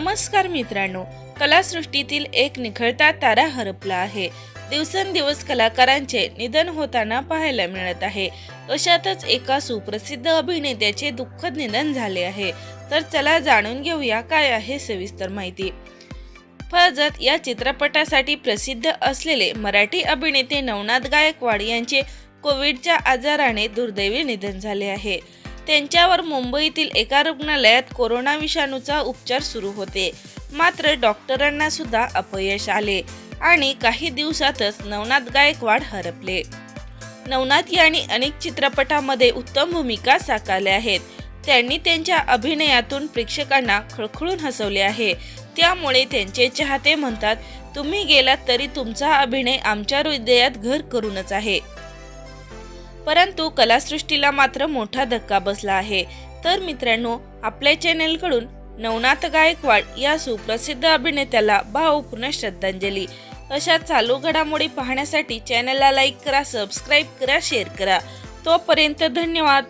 नमस्कार मित्रांनो कलासृष्टीतील एक निखळता तारा हरपला आहे. दिवसेंदिवस कलाकारांचे निधन होताना पाहायला मिळत आहे. अशातच एका सुप्रसिद्ध अभिनेत्याचे दुःखद निधन झाले आहे. तर चला जाणून घेऊया काय आहे सविस्तर माहिती. फरजत या चित्रपटासाठी प्रसिद्ध असलेले मराठी अभिनेते नवनाथ गायकवाड यांचे कोविडच्या आजाराने दुर्दैवी निधन झाले आहे. त्यांच्यावर मुंबईतील एका रुग्णालयात कोरोना विषाणूचा उपचार सुरू होते. मात्र डॉक्टरांना सुद्धा अपयश आले आणि काही दिवसातच नवनाथ गायकवाड हरपले. नवनाथ यांनी अनेक चित्रपटामध्ये उत्तम भूमिका साकारल्या आहेत. त्यांनी त्यांच्या अभिनयातून प्रेक्षकांना खळखळून हसवले आहे. त्यामुळे त्यांचे चाहते म्हणतात तुम्ही गेलात तरी तुमचा अभिनय आमच्या हृदयात घर करूनच आहे. परंतु कलासृष्टीला मात्र मोठा धक्का बसला आहे. तर मित्रांनो आपल्या चॅनेलकडून नवनाथ गायकवाड या सुप्रसिद्ध अभिनेत्याला भावपूर्ण श्रद्धांजली. अशा चालू घडामोडी पाहण्यासाठी चॅनलला लाईक करा सबस्क्राईब करा शेअर करा. तोपर्यंत धन्यवाद.